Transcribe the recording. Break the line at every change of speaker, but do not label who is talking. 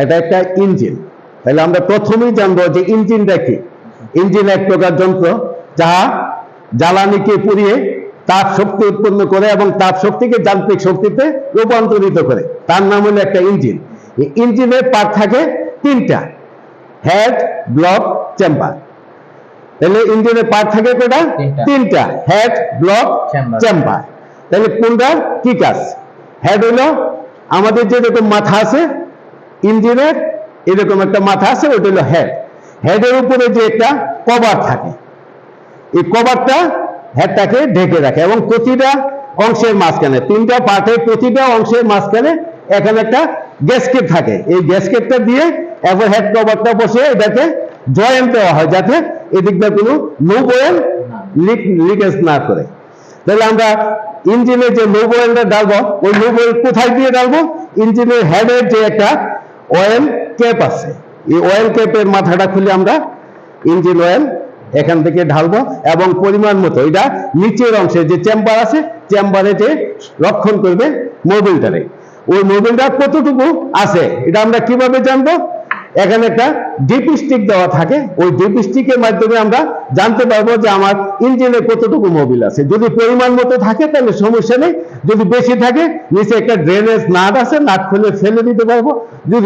এটা একটা ইঞ্জিন। তাহলে আমরা প্রথমেই জানব যে ইঞ্জিনটা কি? ইঞ্জিন এক প্রকার যন্ত্র যাহা জ্বালানিকে পুড়িয়ে তাপ শক্তি উৎপন্ন করে এবং তাপ শক্তিকে যান্ত্রিক শক্তিতে রূপান্তরিত করে। তার নাম হলো একটা ইঞ্জিন। ইঞ্জিনের পার্ট থাকে তিনটা। হেড ব্লক চেম্বার তাহলে ইঞ্জিনের পার্ট থাকে কয়টা?
তিনটা।
Head block. চেম্বার তাহলে কোনটা? কি কাজ? হেড হলো আমাদের যেরকম মাথা আছে ইঞ্জিনের এরকম একটা মাথা আছে, ওটা হলো হেড হেডের উপরে যে একটা কভার থাকে, এই কভারটা হেডটাকে ঢেকে রাখে এবং প্রতিটা অংশের মাঝখানে, তিনটা পার্টের প্রতিটা অংশের মাঝখানে এখানে একটা গ্যাসকেট থাকে। এই গ্যাসকেটটা দিয়ে এবার হেড কভারটা বসে এটাকে জয়েন্ট দেওয়া হয়, যাতে এদিকটা কোনো নো বয়েল লিক লিকেজ না করে। তাহলে আমরা ইঞ্জিনের যে লো বয়েলটা ডালবো ওই লো বয়েল কোথায় দিয়ে ডালবো ইঞ্জিনের হেডের যে একটা অয়েল ক্যাপ আছে। এই অয়েল ক্যাপের মাথাটা খুলে আমরা ইঞ্জিন অয়েল এখান থেকে ঢালবো এবং পরিমাণ মতো, এটা নিচের অংশে যে চেম্বার আছে চেম্বারে যে রক্ষণ করবে মোবিলটারে ওই মোবিলটা কতটুকু আছে, এটা আমরা কীভাবে জানব? এখানে একটা ডিপ স্টিক দেওয়া থাকে, ওই ডিপ স্টিকের মাধ্যমে আমরা জানতে পারব যে আমার ইঞ্জিনে কতটুকু মোবিল আছে। যদি পরিমাণ মতো থাকে, তাহলে সমস্যা নেই। যদি বেশি থাকে, নিচে একটা ড্রেনেজ নাট আছে, নাট খুলে ফেলে দিতে পারব। যদি